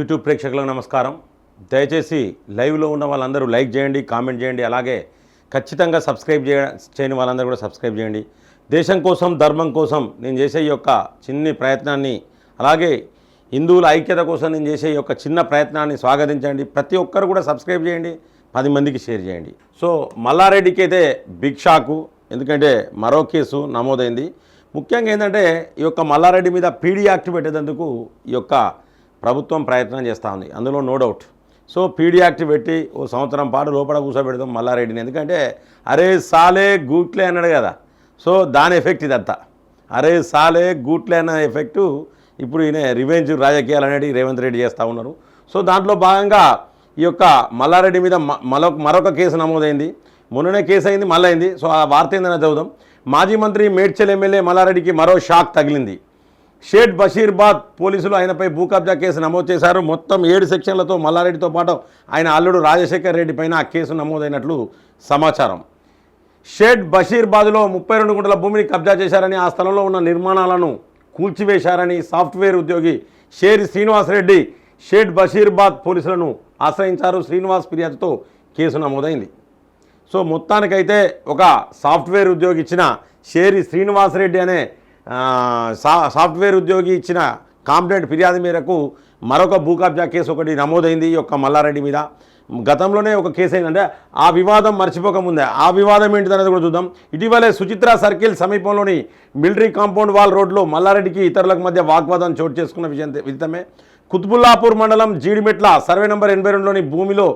YouTube ప్రేక్షకులకు నమస్కారం. దయచేసి లైవ్లో ఉన్న వాళ్ళందరూ లైక్ చేయండి కామెంట్ చేయండి అలాగే ఖచ్చితంగా సబ్స్క్రైబ్ చేయ చేయని వాళ్ళందరూ కూడా సబ్స్క్రైబ్ చేయండి. దేశం కోసం ధర్మం కోసం నేను చేసే ఈ యొక్క చిన్ని ప్రయత్నాన్ని అలాగే హిందువుల ఐక్యత కోసం నేను చేసే ఈ యొక్క చిన్న ప్రయత్నాన్ని స్వాగతించండి. ప్రతి ఒక్కరు కూడా సబ్స్క్రైబ్ చేయండి పది మందికి షేర్ చేయండి. సో మల్లారెడ్డికి అయితే బిగ్ షాకు ఎందుకంటే మరో కేసు నమోదైంది. ముఖ్యంగా ఏంటంటే ఈ యొక్క మల్లారెడ్డి మీద పీడీ యాక్ట్ పెట్టేందుకు ఈ యొక్క ప్రభుత్వం ప్రయత్నం చేస్తూ ఉంది. అందులో నో డౌట్ సో పీడియాక్ట్ పెట్టి ఓ సంవత్సరం పాటు లోపల కూర్చోబెడదాం మల్లారెడ్డిని. ఎందుకంటే అరే సాలే గూట్లే అన్నాడు కదా. సో దాని ఎఫెక్ట్ ఇదంతా. అరే సాలే గూట్లే అన్న ఎఫెక్టు ఇప్పుడు ఈయన రివెంజ్ రాజకీయాలు అనేది రేవంత్ రెడ్డి చేస్తూ ఉన్నారు. సో దాంట్లో భాగంగా ఈ యొక్క మల్లారెడ్డి మీద మ- మరొక మరొక కేసు నమోదైంది. మొన్ననే కేసు అయింది మళ్ళీ అయింది. సో ఆ వార్త ఏందని చదువుదాం. మాజీ మంత్రి మేడ్చల్ ఎమ్మెల్యే మల్లారెడ్డికి మరో షాక్ తగిలింది. షేట్ బషీర్బాద్ పోలీసులు ఆయనపై భూ కబ్జా కేసు నమోదు చేశారు. మొత్తం ఏడు సెక్షన్లతో మల్లారెడ్డితో పాటు ఆయన అల్లుడు రాజశేఖర్ రెడ్డి పైన ఆ కేసు నమోదైనట్లు సమాచారం. షేట్ బషీర్బాద్లో ముప్పై రెండు గుంటల భూమిని కబ్జా చేశారని ఆ స్థలంలో ఉన్న నిర్మాణాలను కూల్చివేశారని సాఫ్ట్వేర్ ఉద్యోగి షేరి శ్రీనివాసరెడ్డి షేట్ బషీర్బాద్ పోలీసులను ఆశ్రయించారు. శ్రీనివాస్ ఫిర్యాదుతో కేసు నమోదైంది. సో మొత్తానికైతే ఒక సాఫ్ట్వేర్ ఉద్యోగి ఇచ్చిన షేరి శ్రీనివాసరెడ్డి అనే సా సాఫ్ట్వేర్ ఉద్యోగి ఇచ్చిన కాంప్లైంట్ ఫిర్యాదు మేరకు మరొక భూ కబ్జా కేసు ఒకటి నమోదైంది ఈ యొక్క మల్లారెడ్డి మీద. గతంలోనే ఒక కేసు అయిందంటే ఆ వివాదం మర్చిపోకముందే. ఆ వివాదం ఏంటిదనేది కూడా చూద్దాం. ఇటీవలే సుచిత్ర సర్కిల్ సమీపంలోని మిలిటరీ కాంపౌండ్ వాల్ రోడ్లో మల్లారెడ్డికి ఇతరులకు మధ్య వాగ్వాదం చోటు చేసుకున్న విజయం విదితమే. కుత్బుల్లాపూర్ మండలం జీడిమెట్ల సర్వే నంబర్ ఎనభై రెండులోని భూమిలో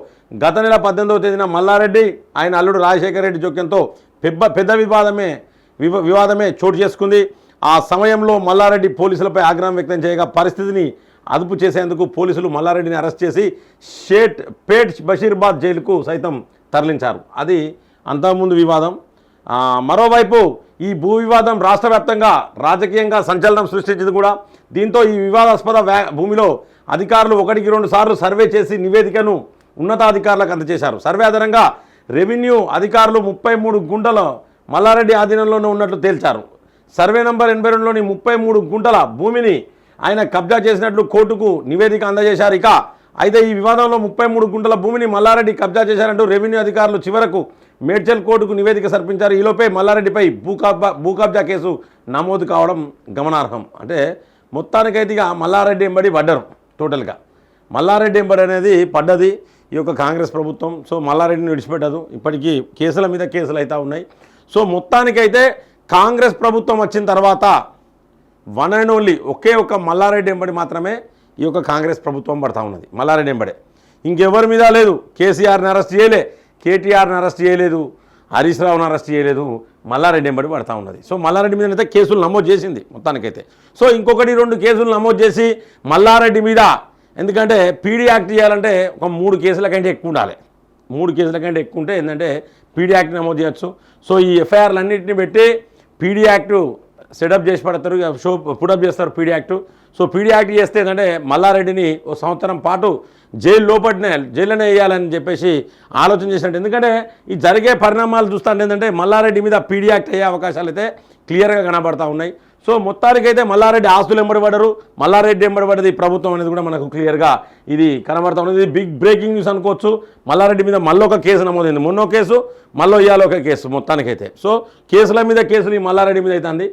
గత నెల పద్దెనిమిదవ తేదీన మల్లారెడ్డి ఆయన అల్లుడు రాజశేఖర రెడ్డి జోక్యంతో పెద్ద పెద్ద వివాదమే వివాదమే చోటు చేసుకుంది. ఆ సమయంలో మల్లారెడ్డి పోలీసులపై ఆగ్రహం వ్యక్తం చేయగా పరిస్థితిని అదుపు చేసేందుకు పోలీసులు మల్లారెడ్డిని అరెస్ట్ చేసి షేట్ పేట్ బషీర్బాద్ జైలుకు సైతం తరలించారు. అది అంతకుముందు వివాదం. మరోవైపు ఈ భూ వివాదం రాష్ట్ర వ్యాప్తంగా రాజకీయంగా సంచలనం సృష్టించింది కూడా. దీంతో ఈ వివాదాస్పద వ్యా- భూమిలో అధికారులు ఒకటికి రెండు సార్లు సర్వే చేసి నివేదికను ఉన్నతాధికారులకు అందజేశారు. సర్వే ఆధారంగా రెవెన్యూ అధికారులు ముప్పై మూడు గుంటల మల్లారెడ్డి ఆధీనంలోనే ఉన్నట్లు తేల్చారు. సర్వే నంబర్ ఎనభై రెండులోని ముప్పై మూడు గుంటల భూమిని ఆయన కబ్జా చేసినట్లు కోర్టుకు నివేదిక అందజేశారు. ఇక అయితే ఈ వివాదంలో ముప్పై మూడు గుంటల భూమిని మల్లారెడ్డి కబ్జా చేశారంటూ రెవెన్యూ అధికారులు చివరకు మేడ్చల్ కోర్టుకు నివేదిక సమర్పించారు. ఈలోపే మల్లారెడ్డిపై భూ భూకబ్జా భూ కబ్జా కేసు నమోదు కావడం గమనార్హం. అంటే మొత్తానికైతే ఇక మల్లారెడ్డి ఎంబడి పడ్డరు టోటల్గా. మల్లారెడ్డి ఎంబడి అనేది పడ్డది ఈ యొక్క కాంగ్రెస్ ప్రభుత్వం. సో మల్లారెడ్డిని విడిచిపెట్టదు. ఇప్పటికీ కేసుల మీద కేసులు అయితే ఉన్నాయి. సో మొత్తానికైతే కాంగ్రెస్ ప్రభుత్వం వచ్చిన తర్వాత వన్ అండ్ ఓన్లీ ఒకే ఒక మల్లారెడ్డి ఎంబడి మాత్రమే ఈ యొక్క కాంగ్రెస్ ప్రభుత్వం పడతా ఉన్నది. మల్లారెడ్డి ఎంబడే ఇంకెవరి మీద లేదు. కేసీఆర్ని అరెస్ట్ చేయలే. కేటీఆర్ని అరెస్ట్ చేయలేదు. హరీష్ రావుని అరెస్ట్ చేయలేదు. మల్లారెడ్డి ఎంబడి పడతా ఉన్నది. సో మల్లారెడ్డి మీద అయితే కేసులు నమోదు చేసింది మొత్తానికైతే. సో ఇంకొకటి రెండు కేసులు నమోదు చేసి మల్లారెడ్డి మీద ఎందుకంటే పీడీ యాక్ట్ చేయాలంటే ఒక మూడు కేసుల కంటే ఎక్కువ ఉండాలి. మూడు కేసుల కంటే ఎక్కువ ఉంటే ఏంటంటే పీడీ యాక్ట్ నమోదు చేయొచ్చు. సో ఈ ఎఫ్ఐఆర్లు అన్నింటినీ పెట్టి పీడీ యాక్టు సెటప్ చేసి పడతారు షో పుడప్ చేస్తారు PD act. So PD act చేస్తే ఏంటంటే మల్లారెడ్డిని ఓ సంవత్సరం పాటు జైలు లోపలనే జైల్లోనే వేయాలని చెప్పేసి ఆలోచన చేసినట్టు. ఎందుకంటే ఈ జరిగే పరిణామాలు చూస్తుంటే ఏంటంటే మల్లారెడ్డి మీద పీడీ యాక్ట్ అయ్యే అవకాశాలు అయితే క్లియర్గా కనబడతా ఉన్నాయి. సో మొత్తానికైతే మల్లారెడ్డి ఆస్తులు ఎంబడబడరు మల్లారెడ్డి ఎంబడబడ్డది ప్రభుత్వం అనేది కూడా మనకు క్లియర్గా ఇది కనబడతా ఉన్నది. ఇది బిగ్ బ్రేకింగ్ న్యూస్ అనుకోవచ్చు. మల్లారెడ్డి మీద మళ్ళీ ఒక కేసు నమోదైంది. మొన్నో కేసు మళ్ళీ ఇవాళ ఒక కేసు మొత్తానికైతే. సో కేసుల మీద కేసులు ఈ మల్లారెడ్డి మీద అవుతుంది.